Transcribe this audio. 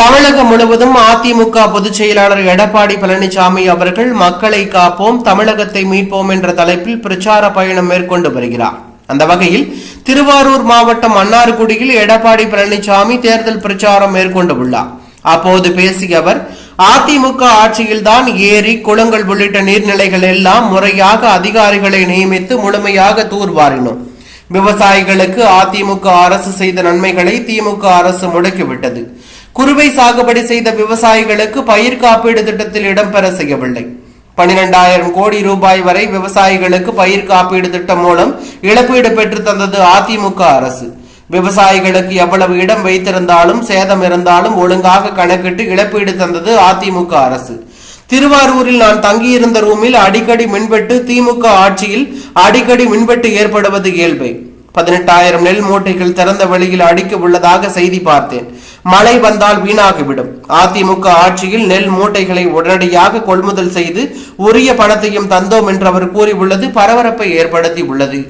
தமிழகம் முழுவதும் அதிமுக பொதுச் செயலாளர் எடப்பாடி பழனிசாமி அவர்கள் மக்களை காப்போம் தமிழகத்தை மீட்போம் என்ற தலைப்பில் பிரச்சார பயணம் மேற்கொண்டு வருகிறார். அந்த வகையில் திருவாரூர் மாவட்டம் மன்னார்குடியில் எடப்பாடி பழனிசாமி தேர்தல் பிரச்சாரம் மேற்கொண்டு உள்ளார். அப்போது பேசிய அவர் அதிமுக ஆட்சியில்தான் ஏரி குளங்கள் உள்ளிட்ட நீர்நிலைகள் எல்லாம் முறையாக அதிகாரிகளை நியமித்து முழுமையாக தூர்வாரினோம். விவசாயிகளுக்கு அதிமுக அரசு செய்த நன்மைகளை திமுக அரசு முடக்கிவிட்டது. குறுவை சாகுபடி செய்த விவசாயிகளுக்கு பயிர் காப்பீடு திட்டத்தில் இடம்பெற செய்யவில்லை. பனிரெண்டாயிரம் கோடி ரூபாய் வரை விவசாயிகளுக்கு பயிர் காப்பீடு திட்டம் மூலம் இழப்பீடு பெற்று தந்தது அதிமுக அரசு. விவசாயிகளுக்கு எவ்வளவு இடம் வைத்திருந்தாலும் சேதம் இருந்தாலும் ஒழுங்காக கணக்கிட்டு இழப்பீடு தந்தது அதிமுக அரசு. திருவாரூரில் நான் தங்கியிருந்த ரூமில் அடிக்கடி மின்வெட்டு திமுக ஆட்சியில் அடிக்கடி மின்வெட்டு ஏற்படுவது இயல்பை. பதினெட்டாயிரம் நெல் மூட்டைகள் திறந்த வெளியில் அடிக்க உள்ளதாக செய்தி பார்த்தேன். மழை வந்தால் வீணாகிவிடும். அதிமுக ஆட்சியில் நெல் மூட்டைகளை உடனடியாக கொள்முதல் செய்து உரிய பணத்தையும் தந்தோம் என்று அவர் கூறியுள்ளது. பரபரப்பை ஏற்படுத்தி உள்ளது